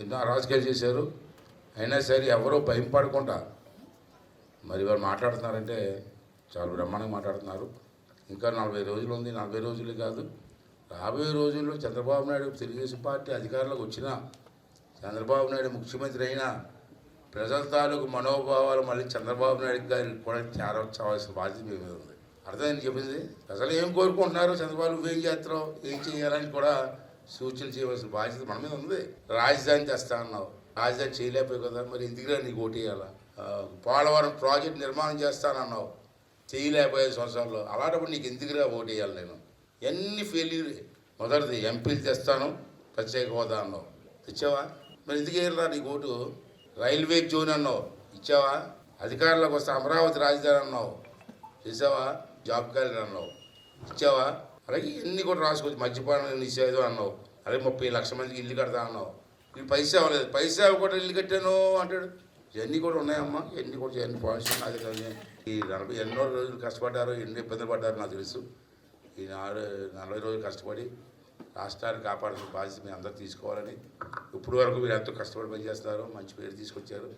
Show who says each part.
Speaker 1: ఎన్నో అరాజకాలు చేశారు? అయినా సరే ఎవరో భయం పడకుండా మరి వారు మాట్లాడుతున్నారంటే చాలా బ్రహ్మాండంగా మాట్లాడుతున్నారు. ఇంకా నలభై రోజులు ఉంది. నలభై రోజులు కాదు. రాబోయే రోజుల్లో చంద్రబాబు నాయుడు తెలుగుదేశం పార్టీ అధికారంలోకి వచ్చినా చంద్రబాబు నాయుడు ముఖ్యమంత్రి అయినా ప్రజల తాలూకు మనోభావాలు మళ్ళీ చంద్రబాబు నాయుడు గారికి కూడా చేరవచ్చాల్సిన బాధ్యత మీ మీద ఉంది. అర్థమైంది చెప్పింది? ప్రజలు ఏం కోరుకుంటున్నారు? చంద్రబాబు నువ్వేం ఏం చేస్తున్నావు? ఏం చేయాలని కూడా సూచనలు చేయవలసిన బాధ్యత మన మీద ఉంది. రాజధాని తెస్తా అన్నావు. రాజధాని చేయలేకపోయావు కదా మరి ఎందుకురా నీకు ఓటు వేయాలా? పోలవరం ప్రాజెక్ట్ నిర్మాణం చేస్తానన్నావు చేయలేకపోయే సంవత్సరాల్లో అలాంటప్పుడు నీకు ఎందుకురా ఓటు వేయాలి నేను? ఎన్ని ఫెయిల్యూర్ మొదటిది ఎంపీలు తెస్తాను ప్రత్యేక హోదా అన్నావు. తెచ్చావా? మరి ఎందుకు వేయరా నీకు ఓటు? రైల్వే జోన్ అన్నావు. ఇచ్చావా? అధికారంలోకి వస్తే అమరావతి రాజధాని అన్నావు. చేసావా? జాబ్ కార్డు అన్నావు. ఇచ్చావా? అలాగే ఇన్ని కూడా రాసుకోవచ్చు మద్యపాన నిషేధం అన్నావు. అలాగే ముప్పై లక్షల మందికి ఇల్లు కడతా అన్నావు. ఈ పైసా అవ్వలేదు పైసా కూడా ఇల్లు కట్టాను అంటాడు. ఇవన్నీ కూడా ఉన్నాయమ్మా. ఇవన్నీ కూడా ఎన్ని పాయింట్స్ నాకు ఈ నలభై ఎన్నో రోజులు కష్టపడ్డారు ఎన్ని ఇబ్బందులు పడ్డారు నాకు తెలుసు. ఈ నాడు నలభై రోజులు కష్టపడి రాష్ట్రాన్ని కాపాడాల్సిన బాధ్యత మీ అందరూ తీసుకోవాలని ఇప్పుడు వరకు మీరు ఎంతో కష్టపడి పనిచేస్తారు మంచి పేరు తీసుకొచ్చారు.